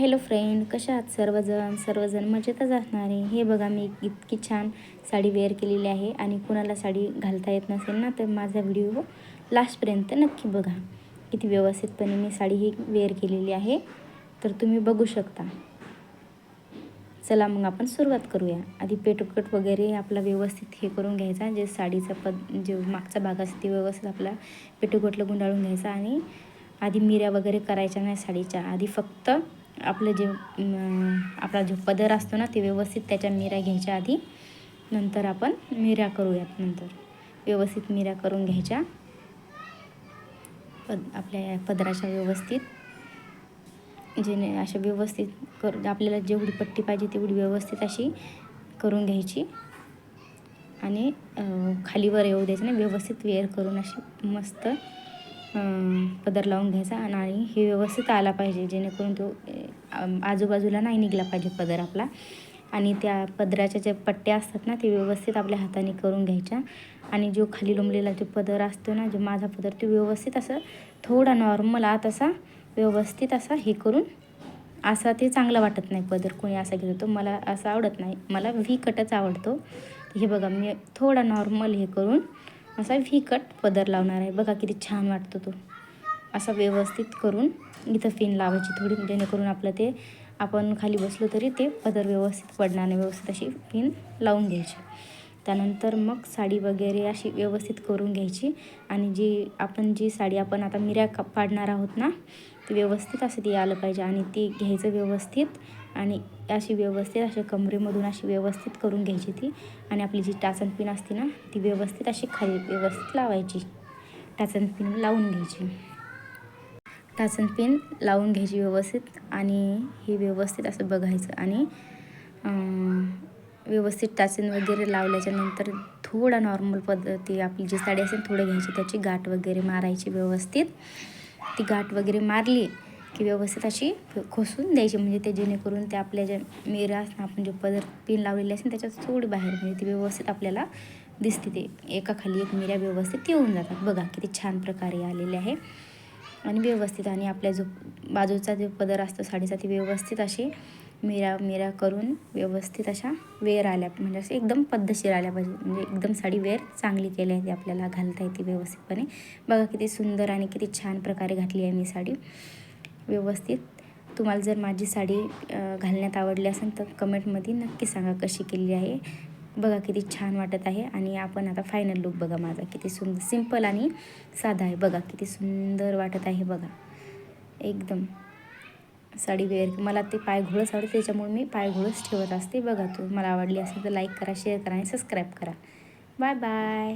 Hello friend कशा आहात सर्वजण? सर्वजण मजेतच असणारे. हे बघा मी इतकी छान साडी वेअर केलेली आहे आणि कुणाला साडी घालता येत नसेल ना तर माझा व्हिडिओ लास्टपर्यंत नक्की बघा. किती व्यवस्थितपणे मी साडी ही वेअर केलेली आहे. तर तुम्ही बघू शकता. चला मग आपण सुरुवात करूया. आधी पेटोकट वगैरे आपला व्यवस्थित हे करून घ्यायचा. जे साडीचा पद जे मागचा भाग असते ते व्यवस्थित आपला पेटोकटला गुंडाळून घ्यायचा. आणि आधी मिऱ्या वगैरे करायच्या नाही साडीच्या. आधी फक्त आपलं जे आपला जो पदर असतो ना ते व्यवस्थित त्याच्या मिऱ्या घ्यायच्या आधी. नंतर आपण मिऱ्या करूयात नंतर. व्यवस्थित मिऱ्या करून घ्यायच्या. पद आपल्या पदराच्या व्यवस्थित. जेणे अशा व्यवस्थित कर आपल्याला जेवढी पट्टी पाहिजे तेवढी व्यवस्थित अशी करून घ्यायची. आणि खालीवर येऊ द्यायचं नाही व्यवस्थित वेअर करून अशी मस्त पदर लावून घ्यायचा. आणि हे व्यवस्थित आला पाहिजे जेणेकरून तो आजूबाजूला नाही निघला पाहिजे पदर आपला. आणि त्या पदराच्या ज्या पट्ट्या असतात ना ते व्यवस्थित आपल्या हाताने करून घ्यायच्या. आणि जो खाली लोंबलेला जो पदर असतो ना जो माझा पदर तो व्यवस्थित असं थोडा नॉर्मल आत असा व्यवस्थित असा हे करून असा ते चांगला वाटत नाही पदर. कोणी असा घेतो मला असं आवडत नाही. मला व्ही कटच आवडतो. हे बघा मी थोडा नॉर्मल हे करून असा व्ही कट पदर लावणार आहे. बघा किती छान वाटतो तो. असा व्यवस्थित करून इथं फिन लावायची थोडी जेणेकरून आपलं ते आपण खाली बसलो तरी ते पदर व्यवस्थित पडणार नाही व्यवस्थित अशी पिन लावून घ्यायची. त्यानंतर मग साडी वगैरे अशी व्यवस्थित करून घ्यायची आणि जी आपण जी साडी आपण आता मिऱ्या का पाडणार आहोत ना ती व्यवस्थित असं ती आलं पाहिजे आणि ती घ्यायचं व्यवस्थित आणि अशी व्यवस्थित अशा कमरेमधून अशी व्यवस्थित करून घ्यायची ती आणि आपली जी टाचन पिन असते ना ती व्यवस्थित अशी खाली व्यवस्थित लावायची. टाचन पिन लावून घ्यायची. टाचन पिन लावून घ्यायची व्यवस्थित आणि हे व्यवस्थित असं बघायचं आणि व्यवस्थित टाचन वगैरे लावल्याच्यानंतर थोडा नॉर्मल पद्धती आपली जी साडी असेल थोडं घ्यायची त्याची गाठ वगैरे मारायची व्यवस्थित. ती गाठ वगैरे मारली की व्यवस्थित अशी खोसून द्यायची म्हणजे ते जेणेकरून ते आपल्या ज्या मिरा आपण जे पदर पिन लावलेली असेल त्याच्यात थोडी बाहेर म्हणजे ती व्यवस्थित आपल्याला दिसते ते. एकाखाली एक मिऱ्या व्यवस्थित येऊन जातात. बघा किती छान प्रकारे आलेले आहे. आणि व्यवस्थित आणि आपल्या जो बाजूचा जो पदर असतो साडीचा ती व्यवस्थित अशी मिरा मिरा करून व्यवस्थित अशा वेअर आल्या म्हणजे असं एकदम पद्धतशीर आल्या पाहिजे. म्हणजे एकदम साडी वेअर चांगली केली आहे ती आपल्याला घालता येते व्यवस्थितपणे. बघा किती सुंदर आणि किती छान प्रकारे घातली आहे मी साडी. व्यवस्थित. तुम्हाला जर माझी साडी घालण्यात आवडली असेल तर कमेंटमध्ये नक्की सांगा कशी केली आहे. बघा किती छान वाटत आहे. आणि आपण आता फायनल लुक बघा माझा. किती सुंदर सिंपल आणि साधा आहे. बघा किती सुंदर वाटत आहे बघा. एकदम. साडी वेअर मला ते पायघोळंच आवडते त्याच्यामुळे मी पायघोळंच ठेवत असते. बघा तू मला आवडली असेल तर लाईक करा शेअर करा आणि सबस्क्राईब करा. Bye bye